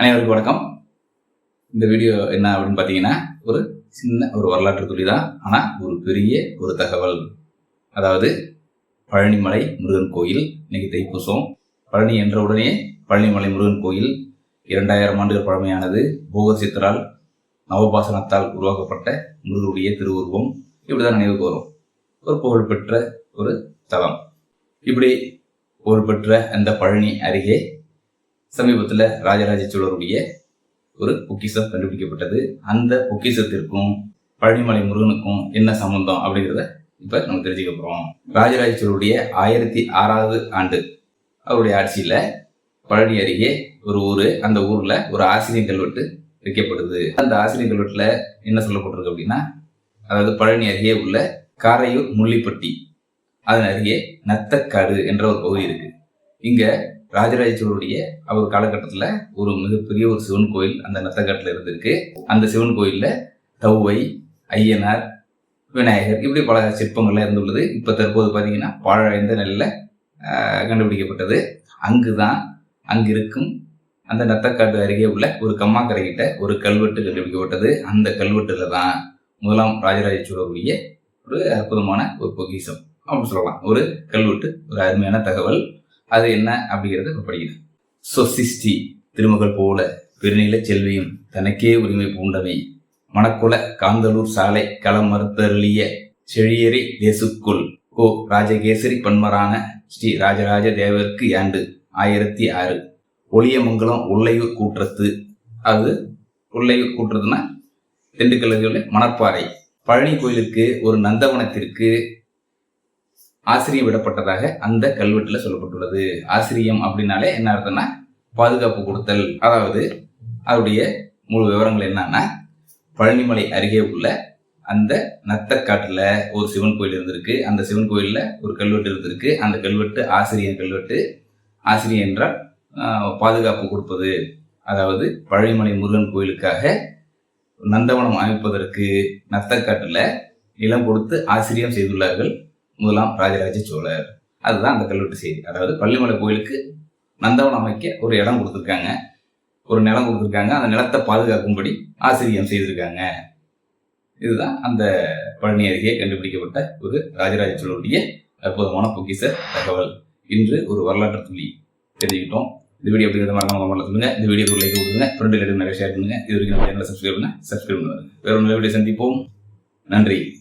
அனைவருக்கும் வணக்கம். இந்த வீடியோ என்ன அப்படின்னு பார்த்தீங்கன்னா ஒரு சின்ன ஒரு வரலாற்று துளி தான் ஆனால் ஒரு பெரிய ஒரு தகவல். அதாவது பழனிமலை முருகன் கோயில் இன்னைக்கு தைப்பூசம். பழனி என்ற உடனே பழனிமலை முருகன் கோயில் இரண்டாயிரம் ஆண்டுகள் பழமையானது. போகசித்தரால் நவபாசனத்தால் உருவாக்கப்பட்ட முருகனுடைய திருவுருவம். இப்படிதான் நினைவுக்கு வரும். ஒரு புகழ்பெற்ற ஒரு தலம். இப்படி புகழ்பெற்ற அந்த பழனி அருகே சமீபத்தில் ராஜராஜ சோழருடைய ஒரு பொக்கிஷம் கண்டுபிடிக்கப்பட்டது. அந்த பொக்கிசத்திற்கும் பழனிமலை முருகனுக்கும் என்ன சம்பந்தம் அப்படிங்கிறத இப்போ நம்ம தெரிஞ்சுக்க போகிறோம் ராஜராஜ சோழருடைய ஆயிரத்தி ஆறாவது ஆண்டு அவருடைய ஆட்சியில் பழனி அருகே ஒரு ஊர் அந்த ஊரில் ஒரு ஆசிரியர் கல்வெட்டு வைக்கப்படுது. அந்த ஆசிரியர் கல்வெட்டில் என்ன சொல்லப்பட்டிருக்கு அப்படின்னா அதாவது பழனி அருகே உள்ள காரையூர் முள்ளிப்பட்டி அதன் அருகே நத்தக்காடு என்ற ஒரு பகுதி இருக்கு. இங்கே ராஜராஜ சோழருடைய அவர் காலகட்டத்தில் ஒரு மிகப்பெரிய ஒரு சிவன் கோயில் அந்த நத்தக்காட்டில் இருந்திருக்கு. அந்த சிவன் கோயிலில் தௌவை ஐயனார் விநாயகர் இப்படி பல சிற்பங்கள்லாம் இருந்துள்ளது. இப்போ தற்போது பார்த்தீங்கன்னா பாழடைந்த நெல்லில் கண்டுபிடிக்கப்பட்டது அங்கு தான் அங்கு இருக்கும் அந்த நத்தக்காட்டு அருகே உள்ள ஒரு கம்மாக்கரைகிட்ட ஒரு கல்வெட்டு கண்டுபிடிக்கப்பட்டது. அந்த கல்வெட்டில் தான் முதலாம் ராஜராஜ சோழருடைய ஒரு அற்புதமான ஒரு பொக்கிஷம். அப்படின்னு சொல்லலாம். ஒரு கல்வெட்டு ஒரு அருமையான தகவல். அது என்ன அப்படிங்கிறத படிக்கணும். படிக்கிறேன் சொசிஸ்டி திருமகள் போல பெருநில செல்வியும் தனக்கே உரிமை பூண்டமை. மணக்குல காந்தலூர் சாலை களம் மறுத்தருளிய செழியரை தேசுக்குள். கோ. ராஜகேசரி பன்மரான ஸ்ரீ ராஜராஜ தேவருக்கு ஆண்டு ஆயிரத்தி ஆறு. ஒளியமங்கலம் உள்ளையூர் கூற்றத்து. அது உள்ளையூர் கூற்றத்துனா திண்டுக்கல் மணற்பாறை பழனி கோயிலுக்கு ஒரு நந்தவனத்திற்கு ஆசிரியம் விடப்பட்டதாக அந்த கல்வெட்டுல சொல்லப்பட்டுள்ளது. ஆசிரியம் அப்படின்னாலே என்ன அர்த்தம்னா பாதுகாப்பு கொடுத்தல். அதாவது அதனுடைய முழு விவரங்கள் என்னன்னா பழனிமலை அருகே உள்ள அந்த நத்தக்காட்டுல ஒரு சிவன் கோயில் இருந்திருக்கு. அந்த சிவன் கோயில்ல ஒரு கல்வெட்டு இருந்திருக்கு. அந்த கல்வெட்டு ஆசிரியன் கல்வெட்டு. ஆசிரியர் என்றால் பாதுகாப்பு கொடுப்பது. அதாவது பழனிமலை முருகன் கோயிலுக்காக நந்தவனம் அமைப்பதற்கு நத்தக்காட்டுல நிலம் கொடுத்து ஆசிரியம் செய்துள்ளார்கள். முதலாம் ராஜராஜ சோழர். அதுதான் அந்த கல்வெட்டு செய்தி. அதாவது பள்ளிமலை கோயிலுக்கு நந்தவன் அமைக்க ஒரு இடம் கொடுத்துருக்காங்க. ஒரு நிலம் கொடுத்துருக்காங்க. அந்த நிலத்தை பாதுகாக்கும்படி ஆசிரியம் செய்திருக்காங்க. இதுதான் அந்த பழனி அருகே கண்டுபிடிக்கப்பட்ட ஒரு ராஜராஜ சோழருடைய அற்புதமான பொக்கிச தகவல். இன்று ஒரு வரலாற்று துளி தெரிஞ்சுக்கிட்டோம். இந்த வீடியோ எப்படி மறக்காம கமெண்ட்ல சொல்லுங்க. இந்த வீடியோ லைக் கொடுங்க ஃப்ரெண்டு நிறைய ஷேர் பண்ணுங்க. இது வரைக்கும் நம்ம சேனலை சப்ஸ்கிரைப் பண்ணுங்க. சப்ஸ்கிரைப் பண்ணுவாங்க வேற ஒரு வீடியோ சந்திப்போம். நன்றி.